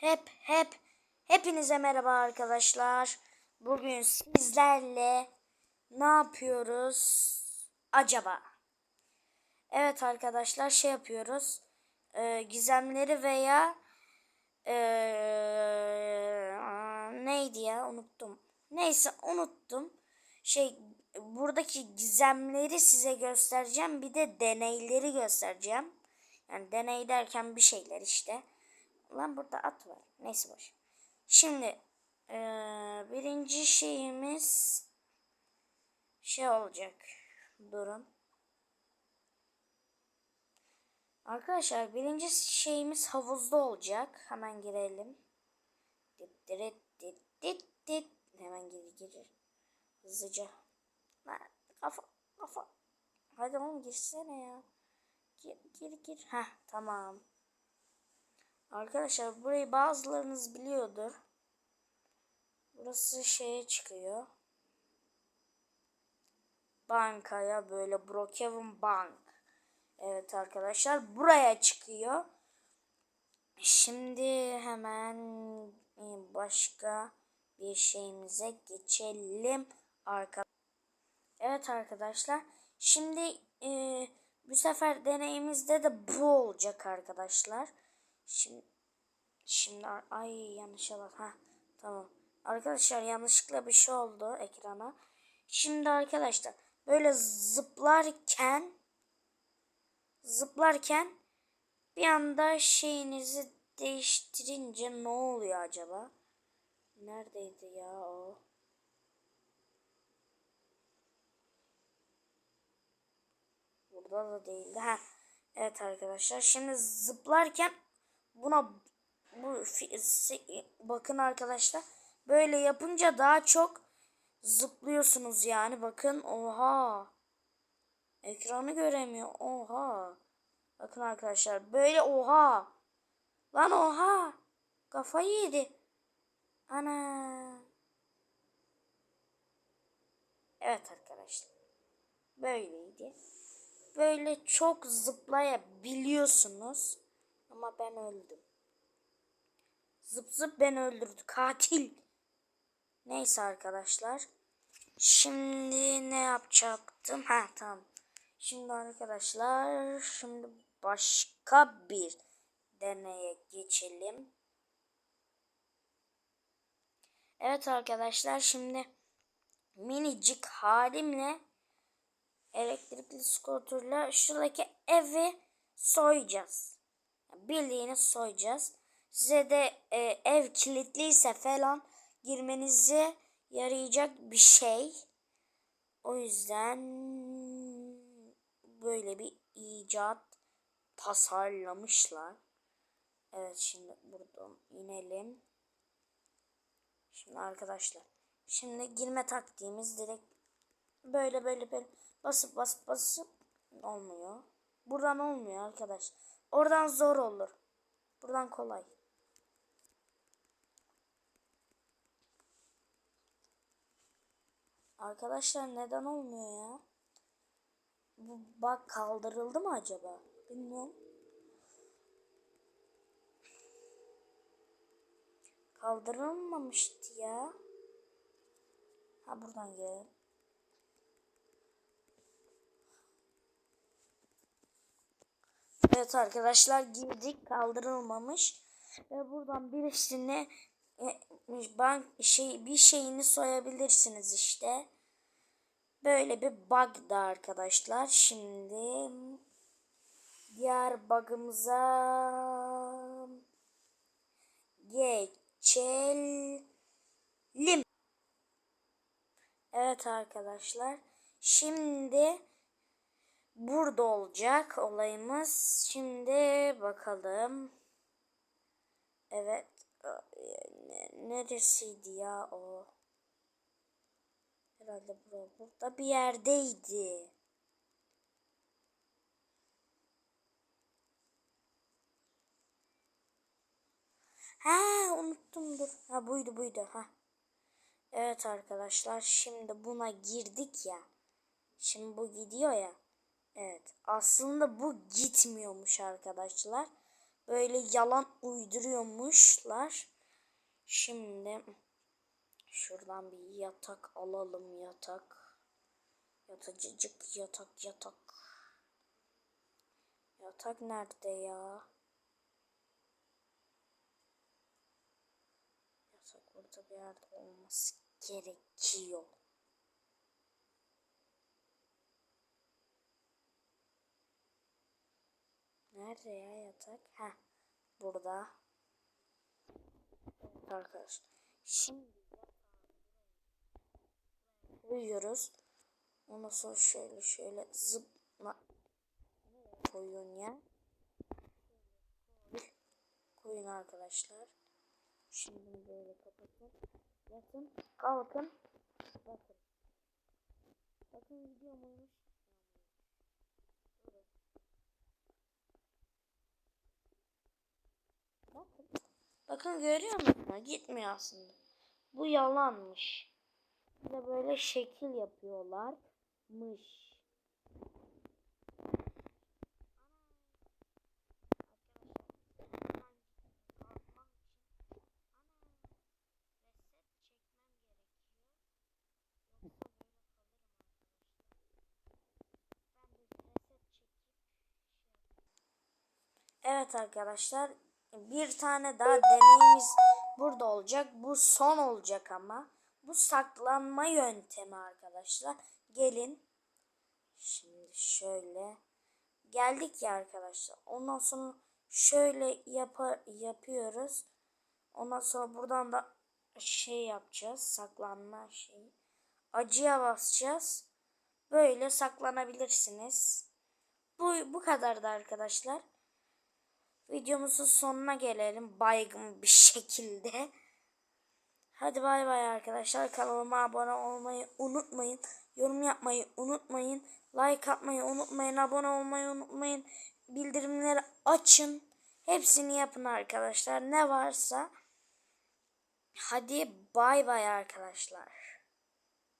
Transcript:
Hep hep hepinize merhaba arkadaşlar. Bugün sizlerle ne yapıyoruz acaba? Evet arkadaşlar şey yapıyoruz. Ee, gizemleri veya ee, neydi ya unuttum. Neyse unuttum. Şey buradaki gizemleri size göstereceğim. Bir de deneyleri göstereceğim. Yani deney derken bir şeyler işte. Lan burada at var. Neyse boş. Şimdi eee, birinci şeyimiz şey olacak. Durun. Arkadaşlar birinci şeyimiz havuzda olacak. Hemen girelim. Dit dit dit dit dit. Hemen gir gir. Hızlıca. Kafa kafa. Hadi oğlum girsene ya. Gir gir gir. Heh tamam. Arkadaşlar burayı bazılarınız biliyordur. Burası şeye çıkıyor. Bankaya böyle Brookhaven Bank. Evet arkadaşlar buraya çıkıyor. Şimdi hemen e, başka bir şeyimize geçelim arkadaşlar. Evet arkadaşlar. Şimdi e, bu sefer deneyimizde de bu olacak arkadaşlar. Şimdi şimdi ay yanlış bak ha tamam. Arkadaşlar yanlışlıkla bir şey oldu ekrana. Şimdi arkadaşlar böyle zıplarken zıplarken bir anda şeyinizi değiştirince ne oluyor acaba? Neredeydi ya o? Burada da değildi. Ha. Evet arkadaşlar. Şimdi zıplarken buna bu bakın arkadaşlar böyle yapınca daha çok zıplıyorsunuz yani bakın oha. Ekranı göremiyor oha. Bakın arkadaşlar böyle oha. Lan oha kafayı yedi. Ana. Evet arkadaşlar böyleydi. Böyle çok zıplayabiliyorsunuz ama ben öldüm Zıp zıp ben öldürdü. Katil. Neyse arkadaşlar. Şimdi ne yapacaktım? Ha tamam. Şimdi arkadaşlar şimdi başka bir deneye geçelim. Evet arkadaşlar şimdi minicik halimle elektrikli skuterla şuradaki evi soyacağız. Bildiğiniz soyacağız size de e, ev kilitliyse falan girmenize yarayacak bir şey. O yüzden böyle bir icat tasarlamışlar. Evet şimdi buradan inelim. Şimdi arkadaşlar. Şimdi girme taktiğimiz direkt böyle böyle böyle basıp basıp basıp olmuyor. Buradan olmuyor arkadaş. Oradan zor olur. Buradan kolay. Arkadaşlar neden olmuyor ya? Bu bak kaldırıldı mı acaba? Bilmiyorum. Kaldırılmamıştı ya. Ha buradan gelelim. Evet arkadaşlar girdik kaldırılmamış ve buradan birisini bank şey bir şeyini soyabilirsiniz işte. Böyle bir bug da arkadaşlar. Şimdi diğer bug'ımıza geçelim. Evet arkadaşlar. Şimdi burada olacak olayımız. Şimdi bakalım. Evet neresiydi ya o? Herhalde bura burada bir yerdeydi. Ha unuttum dur. Ha buydu buydu ha. Evet arkadaşlar şimdi buna girdik ya. Şimdi bu gidiyor ya. Evet aslında bu gitmiyormuş arkadaşlar. böyle yalan uyduruyormuşlar. Şimdi şuradan bir yatak alalım yatak. Yatacıcık yatak yatak. Yatak nerede ya? Yatak burada bir yerde olması gerekiyor. Nerede ya yatak? Ha, burada. Arkadaşlar. Şimdi uyuyoruz. Ondan sonra şöyle şöyle zıpla koyun ya. Koy. Koyun arkadaşlar. Şimdi böyle kapatın. Yatın. Kalkın. Bakın. Bakın video muymuş? Bakın. Bakın görüyor musunuz? Gitmiyor aslında. Bu yalanmış. De böyle şekil yapıyorlarmış. Evet arkadaşlar bir tane daha deneyimiz burada olacak. Bu son olacak ama. Bu saklanma yöntemi arkadaşlar. Gelin. Şimdi şöyle. Geldik ya arkadaşlar. Ondan sonra şöyle yapa, yapıyoruz. Ondan sonra buradan da şey yapacağız. Saklanma şeyi. Acıya basacağız. Böyle saklanabilirsiniz. Bu, bu kadardı arkadaşlar videomuzun sonuna gelelim baygın bir şekilde. Hadi bay bay arkadaşlar. Kanalıma abone olmayı unutmayın. Yorum yapmayı unutmayın. Like atmayı unutmayın. Abone olmayı unutmayın. Bildirimleri açın. Hepsini yapın arkadaşlar. Ne varsa. Hadi bay bay arkadaşlar.